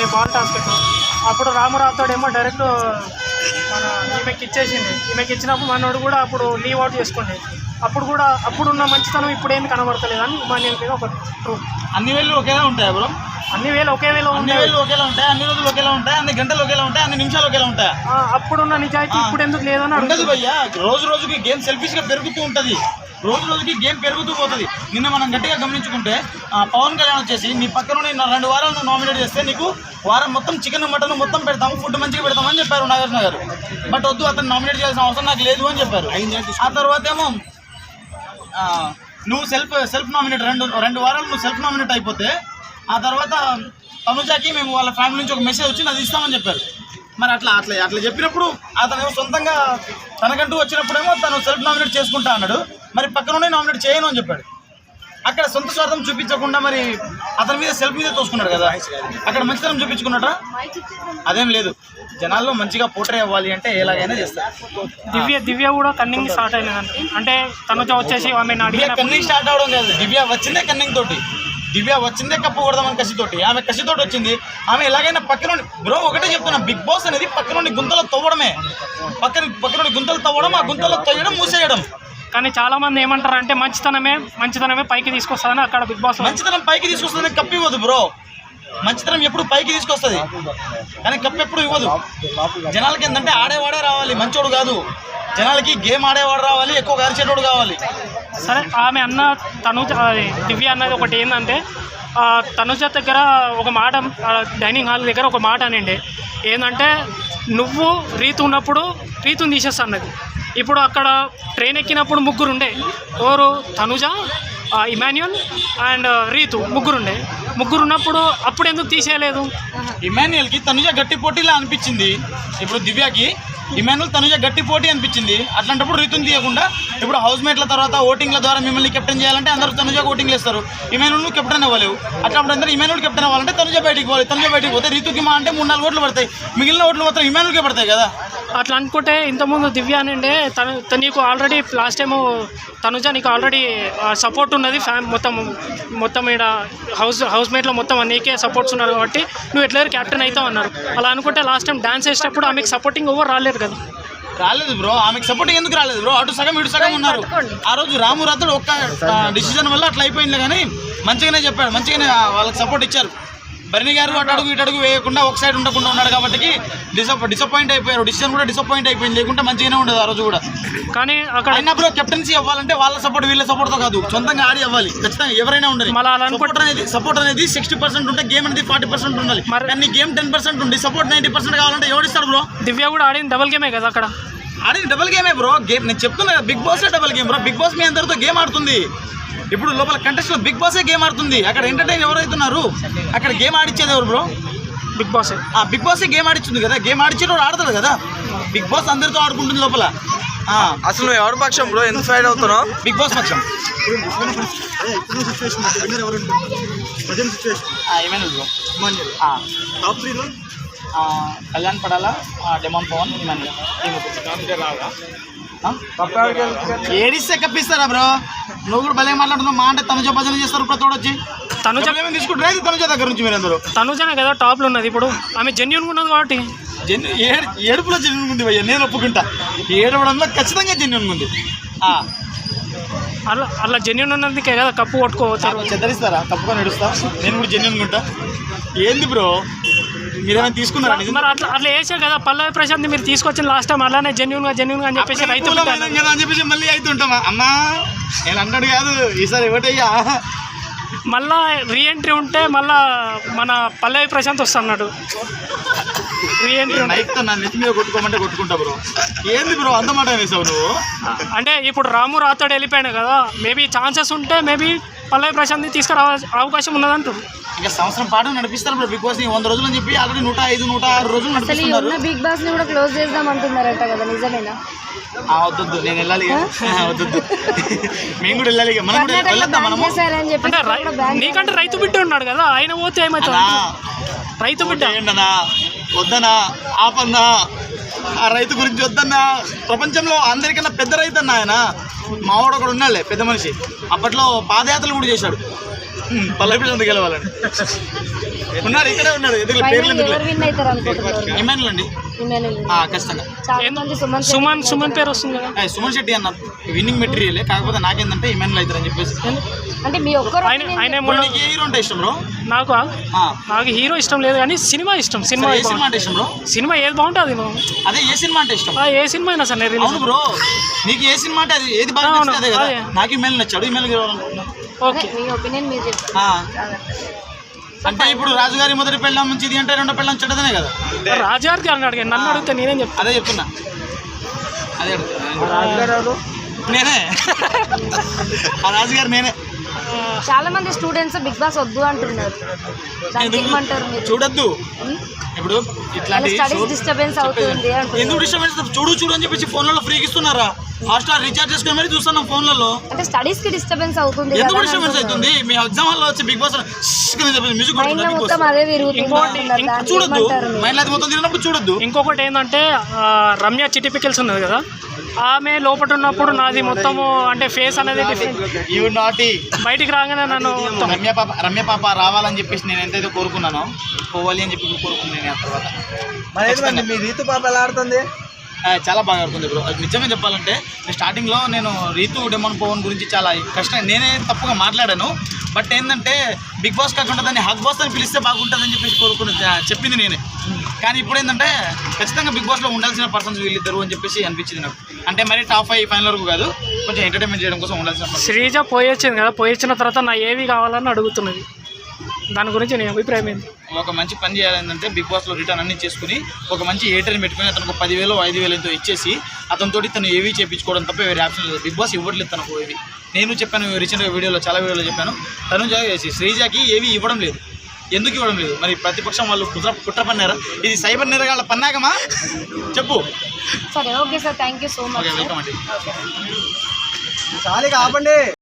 అంటే బాల్ టాస్కెట్ అప్పుడు రామరావుతోడు ఏమో డైరెక్ట్ మన ఈమెకి ఇచ్చేసింది. ఈమెకి ఇచ్చినప్పుడు మనోడు కూడా అప్పుడు లీవ్ అవుట్ చేసుకోండి అప్పుడు కూడా అప్పుడున్న మంచితనం ఇప్పుడు ఏమి కనబడతలేదు అని మీద ఒక ట్రూ అన్ని వేళ్ళు ఒకేలా ఉంటాయా బ్రో? అన్ని వేలు ఒకే వేలో అన్ని వేళ్ళు ఒకేలా ఉంటాయి? అన్ని రోజులు ఒకేలా ఉంటాయి? అన్ని గంటలు ఒకేలా ఉంటాయి? అన్ని నిమిషాలు ఒకేలా ఉంటాయి? అప్పుడున్న నిజాయితీ ఇప్పుడు ఎందుకు లేదని ఉండదు భయ్యా. రోజు రోజుకి గేమ్ సెల్ఫిష్గా పెరుగుతూ ఉంటది. రోజు రోజుకి గేమ్ పెరుగుతూ పోతుంది. నిన్న మనం గట్టిగా గమనించుకుంటే పవన్ కళ్యాణ్ వచ్చేసి నీ పక్కన రెండు వారాలు నామినేట్ చేస్తే నీకు వారం మొత్తం చికెన్ మటన్ మొత్తం పెడతాము ఫుడ్ మంచిగా పెడతామని చెప్పారు నాగార్జున గారు. బట్ వద్దు అతను నామినేట్ చేయాల్సిన అవసరం నాకు లేదు అని చెప్పారు. ఆ తర్వాత ఏమో నువ్వు సెల్ఫ్ సెల్ఫ్ నామినేట్ రెండు రెండు వారాలు నువ్వు సెల్ఫ్ నామినేట్ అయిపోతే ఆ తర్వాత తనుజాకి మేము వాళ్ళ ఫ్యామిలీ నుంచి ఒక మెసేజ్ వచ్చింది అది ఇస్తామని చెప్పారు. మరి అట్లా అట్లా అట్లా చెప్పినప్పుడు అతను ఏమో సొంతంగా తనకంటూ వచ్చినప్పుడేమో తను సెల్ఫ్ నామినేట్ చేసుకుంటా అన్నాడు. మరి పక్కనుండే నామినేట్ చేయను అని చెప్పాడు. అక్కడ సొంత స్వార్థం చూపించకుండా మరి అతని మీద సెల్ఫ్ మీద తోసుకున్నాడు కదా. అక్కడ మంచితనం చూపించుకున్నట్ట? అదేం లేదు. జనాల్లో మంచిగా పోట్రే అవ్వాలి అంటే ఎలాగైనా చేస్తారు దివ్య దివ్య కూడా కన్నింగ్ స్టార్ట్ అయినదంట. అంటే తనుజ వచ్చేసి ఆమె కన్నింగ్ స్టార్ట్ అవడం కాదు. దివ్య వచ్చిందే కన్నింగ్ తోటి. దివ్య వచ్చిందే కప్పు కొడదామని కసితోటి. ఆమె కసితోటి వచ్చింది. ఆమె ఎలాగైనా పక్కన బ్రో ఒకటే చెప్తున్నా బిగ్ బాస్ అనేది పక్క నుండి గుంతలు తవ్వడమే. పక్కన పక్క నుండి గుంతలు తవ్వడం ఆ గుంతలు తొయ్యడం మూసేయడం. కానీ చాలా మంది ఏమంటారు అంటే మంచితనమే మంచితనమే పైకి తీసుకొస్తారని అక్కడ బిగ్ బాస్ మంచితనం పైకి తీసుకొస్తుంది కప్పు ఇవ్వదు బ్రో. మంచితనం ఎప్పుడు పైకి తీసుకొస్తుంది. కానీ కప్పు ఎప్పుడు ఇవ్వదు. జనాలకి ఏంటంటే ఆడేవాడే రావాలి మంచోడు కాదు. జనాలకి గేమ్ ఆడేవాడు రావాలి ఎక్కువ గరిచేటోడు కావాలి. సరే ఆమె అన్న తనుజ అది దివ్య అన్నది ఒకటి ఏంటంటే తనుజ దగ్గర ఒక మాట డైనింగ్ హాల్ దగ్గర ఒక మాట అనండి ఏంటంటే నువ్వు రీతు ఉన్నప్పుడు రీతుని తీసేస్తా అన్నది. ఇప్పుడు అక్కడ ట్రైన్ ఎక్కినప్పుడు ముగ్గురు ఉండే ఎవరు? తనుజ ఆ, ఇమాన్యుయల్ అండ్ రీతు ముగ్గురు ఉండే ముగ్గురు ఉన్నప్పుడు అప్పుడు ఎందుకు తీసేయలేదు? ఇమాన్యుయల్కి తనుజ గట్టి పోటీలా అనిపించింది. ఇప్పుడు దివ్యకి ఇమాన్యుల్ తనుజ గట్టి పోటీ అనిపించింది. అట్లాంటప్పుడు రీతుని తీయకుండా ఇప్పుడు హౌస్ మేట్ల తర్వాత ఓటింగ్ల ద్వారా మిమ్మల్ని కెప్టెన్ చేయాలంటే అందరూ తనుజ ఓటింగ్లు ఇస్తారు ఇమాన్యుల్ కెప్టెన్ అవ్వలేవు. అట్లాంటి అందరూ ఇమాన్యుల్ కెప్టెన్ అవ్వాలంటే తనుజ బయటికి పోవాలి. తనుజ బయటికి పోతే రీతుకి మా అంటే మూడు నాలుగు ఓట్లు పడతాయి. మిగిలిన ఓట్లు మాత్రం ఇమాన్యుల్కే పడతాయి కదా. అట్లా అనుకుంటే ఇంతకుముందు దివ్య తను తను నీకు ఆల్రెడీ లాస్ట్ టైము తనుజ నీకు ఆల్రెడీ సపోర్ట్ ఉన్నది ఫ్యామ్ మొత్తం మొత్తం ఇక్కడ హౌస్ హౌస్ మేట్లో మొత్తం నీకే సపోర్ట్స్ ఉన్నారు కాబట్టి నువ్వు ఎట్లా క్యాప్టెన్ అవుతావు అన్నారు. అలా అనుకుంటే లాస్ట్ టైం డాన్స్ వేసేటప్పుడు ఆమెకు సపోర్టింగ్ ఎవరు రాలేరు కదా. రాలేదు బ్రో ఆమెకు సపోర్టింగ్ ఎందుకు రాలేదు బ్రో అటు సగం ఇటు సగం ఉన్నారు. ఆ రోజు రాము రాతుడు ఒక్క డిసిజన్ వల్ల అట్లా అయిపోయింది కానీ మంచిగానే చెప్పాడు. మంచిగానే వాళ్ళకి సపోర్ట్ ఇచ్చారు. భరణి గారు అటు అడుగు ఇటు అడుగు వేయకుండా ఒక సైడ్ ఉండకుండా ఉన్నాడు కాబట్టి డిసప్ డిసప్పాయింట్ అయిపోయారు. డిసిజన్ కూడా డిసప్పాయింట్ అయిపోయింది. లేకుంటే మంచిగానే ఉండదు ఆ రోజు కూడా. కానీ అక్కడ అయినా బ్రో కెప్టెన్సీ అవ్వాలంటే వాళ్ళ సపోర్ట్ వీళ్ళ సపోర్ట్తో కాదు. సొంతంగా ఆడి అవ్వాలి. ఖచ్చితంగా ఎవరైనా ఉండాలి. సపోర్ట్ అనేది సపోర్ట్ అనేది సిక్స్టీ పర్సెంట్ ఉంటే గేమ్ అనేది ఫార్టీ పర్సెంట్ ఉండాలి. మరి- కానీ గేమ్ టెన్ పర్సెంట్ ఉంది సపోర్ట్ నైంటీ పర్సెంట్ కావాలంటే ఎవడిస్తాడు బ్రో దివ్య కూడా ఆడింది డబుల్ గేమే కదా అక్కడ? ఆడింది డబుల్ గేమే బ్రో గేమ్ నేను చెప్తున్నా Bigg Boss double game bro Bigg Boss మీ అందరితో గేమ్ ఆడుతుంది. ఇప్పుడు లోపల కంటెస్ట్లో బిగ్ బాసే గేమ్ ఆడుతుంది. అక్కడ ఎంటర్టైన్ ఎవరైతున్నారు? అక్కడ గేమ్ ఆడిచ్చేది ఎవరు బ్రో బిగ్ బాస్ ఆ బిగ్ బాసే గేమ్ ఆడిచ్చింది కదా. గేమ్ ఆడిచ్చేటోడు ఆడతాడు కదా. బిగ్ బాస్ అందరితో ఆడుకుంటుంది లోపల. ఆ, అసలు నువ్వు ఎవరి పక్షం బ్రో ఎందుకు ఫైట్ అవుతున్నావు? బిగ్ బాస్ పక్షం. ఏమైనా బ్రో ఆ, ఆ, కళ్యాణ్ పడాలా? ఆ, డెమాన్ పవన్ ఇవన్నీ ఏడిస్తే కప్పిస్తారా బ్రో? నువ్వు కూడా భలే మాట్లాడుతున్నావు. మా అంటే తనుజ భజన చేస్తారు ప్రతి ఒక్కడు వచ్చి తనుజ ఏమేమి తీసుకుంటారు తనుజ దగ్గర నుంచి మీరు అందరూ? తనుజనే కదా టాప్లో ఉన్నది ఇప్పుడు. ఆమె జెన్యున్గా ఉన్నది కాబట్టి. జెన్ ఏడు ఏడుపులో జెన్యున్ ఉంది భయ్య నేను ఒప్పుకుంటా. ఏడవడంలో ఖచ్చితంగా జెన్యున్ ఉంది. అలా అలా జెన్యున్ ఉన్నందుకే కదా కప్పు కొట్టుకోవచ్చు. చెద్దరిస్తారా తప్పుకొని ఏడుస్తా. నేను కూడా జెన్యున్ ఉంటా. ఏంది బ్రో? మీరేమైనా తీసుకున్నారా? మరి అట్లా అట్లా వేసే కదా. పల్లవి ప్రశాంత్ మీరు తీసుకొచ్చిన లాస్ట్ టైం అలానే జెన్యున్గా జెన్యున్గా అని చెప్పేసి రైతు కదా అని చెప్పేసి మళ్ళీ అవుతుంటామా అమ్మా నేను అన్నాడు కాదు. ఈసారి ఒకటయ్యా మళ్ళా రీఎంట్రీ ఉంటే మళ్ళా మన పల్లవి ప్రశాంత్ వస్తున్నాడు నా నెత్తి మీద కొట్టుకోమంటే కొట్టుకుంటా బ్రో ఏంది బ్రో అంత మాట వేసావు నువ్వు? అంటే ఇప్పుడు రాము రాతోడు వెళ్ళిపోయాడు కదా మేబీ ఛాన్సెస్ ఉంటే మేబీ పల్లవి ప్రశాంత్ని తీసుకురా అవకాశం ఉన్నదంటారు ఇంకా సంవత్సరం పాటు నడిపిస్తారు బ్రో బిగ్ బాస్ని వంద రోజులు అని చెప్పి ఆల్రెడీ నూట ఐదు నూట ఆరు రోజులు అసలు ఈ నడిపిస్తున్నారు. ఉన్న బిగ్ బాస్ని కూడా క్లోజ్ చేద్దాం అంటున్నారట కదా నిజమేనా? ఆ, వద్దొద్దు నేను వెళ్ళాలి ఇక. ఆ, వద్దొద్దు. మేము కూడా వెళ్ళాలి ఇక. మనం కూడా కర్ణాటకలో వెళ్ళొద్దాం బ్యాన్ మనము. చేశారని చెప్పి అంటే ఇక్కడ రై- కూడా బ్యాన్ నీకంటే రైతు బిడ్డ ఉన్నాడు కదా ఆయన పోతే ఏమవుతుంది? అన్నా. రైతు బిడ్డ. ఏంటన్నా? వద్దనా ఆపన్నా ఆ రైతు గురించి వద్దన్నా. ప్రపంచంలో అందరికన్నా పెద్ద రైతు అన్న ఆయన. మావాడు ఒకడు ఉన్నాడులే పెద్ద మనిషి. అప్పట్లో పాదయాత్రలు కూడా చేశాడు. హ్మ్, పల్లె పిల్లలు గెలవాలని. ఉన్నారు ఇక్కడే ఉన్నారు. ఎందుకు పేర్లు ఎందుకు అండి. ఖచ్చితంగా. సుమన్ శెట్టి సుమన్ సుమన్ పేరు వస్తుంది సుమన్ శెట్టి అన్న. Winning material. కాకపోతే నాకేందంటే ఇమాన్యుల్ అవుతారని చెప్పేసి. అంటే మీ ఒక్కరు ఆయన నీకు ఏ హీరో అంటే ఇష్టం బ్రో? నాకు ఆ, నాకు హీరో ఇష్టం లేదు కానీ సినిమా ఇష్టం సినిమా సినిమా అంటే బాగుంటుంది. ఇష్టం బ్రో? సినిమా ఏది బాగుంటుంది అది. అదే ఏ సినిమా అంటే ఇష్టం? ఆ, ఏ సినిమా అయినా సరే రిలీజ్ అవును బ్రో. నీకు ఏ సినిమా అంటే అది ఏది బాగా నచ్చింది కదా. నాకు ఇమెయిల్ నచ్చాడు కావాలనుకుంటున్నా ఓకే. మీ ఒపీనియన్ మీరు చెప్పారు ఆ, అంటే ఇప్పుడు రాజుగారి మొదటి పెళ్ళం మంచిది అంటే రెండో పెళ్ళం చెడ్డదనే కదా? రాజార్కి అని అడిగాను నన్ను అడిగితే నేనేం చెప్తాను అదే చెప్తున్నా. అదే అడుగుతున్నా. నేనే. ఆ రాజుగారు నేనే. చాలా మంది స్టూడెంట్స్ బిగ్ బాస్ వద్దు అంటున్నారు. చూడొద్దు? ఇప్పుడు ఇట్లాంటి డిస్టర్బెన్స్ అవుతుంది ఎందుకు డిస్టర్బెన్స్ చూడు చూడు అని చెప్పేసి ఫోన్లలో ఫ్రీకి ఇస్తున్నారా? హాట్స్టార్ రీఛార్జ్ చేసుకుని మరీ చూస్తున్నాం ఫోన్లలో. అంటే స్టడీస్కి డిస్టర్బెన్స్ అవుతుంది ఎందుకు డిస్టర్బెన్స్. అవుతుంది? మీ ఎగ్జామ్ హాల్లో వచ్చి బిగ్ బాస్ మ్యూజిక్ చూడొద్దు? మైండ్ అది మొత్తం తిరిగినప్పుడు చూడొద్దు. ఇంకొకటి ఏంటంటే రమ్య చిట్టి పికిల్స్ ఉన్నది కదా. ఆమె లోపల ఉన్నప్పుడు నాది మొత్తము అంటే ఫేస్ అనేది డిఫరెంట్ యూ నాటి బయటికి రాగానే నన్ను రమ్య పాప రమ్య పాప రావాలని చెప్పేసి నేను ఎంతైతే కోరుకున్నానో పోవాలి అని చెప్పి కోరుకున్నాను నేను. ఆ తర్వాత. మరి మీ రీతు పాప ఎలా ఆడుతుంది? ఆ, చాలా బాగా ఆడుతుంది బ్రో. అది నిజమే చెప్పాలంటే స్టార్టింగ్లో నేను రీతు డెమన్ పవన్ గురించి చాలా కష్టం నేనే తప్పుగా మాట్లాడాను. బట్ ఏంటంటే బిగ్ బాస్ కాకుండా దాన్ని హగ్ బాస్ అని పిలిస్తే బాగుంటుందని చెప్పేసి కోరుకుని చెప్పింది నేనే. కానీ ఇప్పుడు ఏంటంటే ఖచ్చితంగా బిగ్ బాస్లో ఉండాల్సిన పర్సన్స్ వీళ్ళిద్దరు అని చెప్పేసి అనిపించింది నాకు. అంటే మరి టాప్ ఫైవ్ ఫైనల్ వరకు కాదు కొంచెం ఎంటర్టైన్మెంట్ చేయడం కోసం ఉండాల్సిన. శ్రీజ పోయొచ్చింది కదా పోయొచ్చిన తర్వాత నా ఏవి కావాలని అడుగుతున్నది. దాని గురించి నీ అభిప్రాయం ఏంటి? ఒక మంచి పని చేయాలంటే బిగ్ బాస్లో రిటర్న్ అన్ని చేసుకుని ఒక మంచి ఏటర్ని పెట్టుకుని అతనికి ఒక పదివేలు ఐదు వేలు ఎంతో ఇచ్చేసి అతనితోటి తను ఏవి చేయించుకోవడం తప్ప వేరే ఆప్షన్ లేదు. బిగ్ బాస్ ఇవ్వట్లేదు తనకు ఏవి. నేను చెప్పాను రీసెంట్గా వీడియోలో చాలా వీడియోలో చెప్పాను. తను చేసి శ్రీజాకి ఏవి ఇవ్వడం లేదు. ఎందుకు ఇవ్వడం లేదు? మరి ప్రతిపక్షం వాళ్ళు కుట్ర కుట్ర పన్నారా ఇది సైబర్ నేరగాళ్ళ పన్నాగమా? చెప్పు. సరే okay sir. Thank you so much okay welcome అండి. చాలు ఆపండి.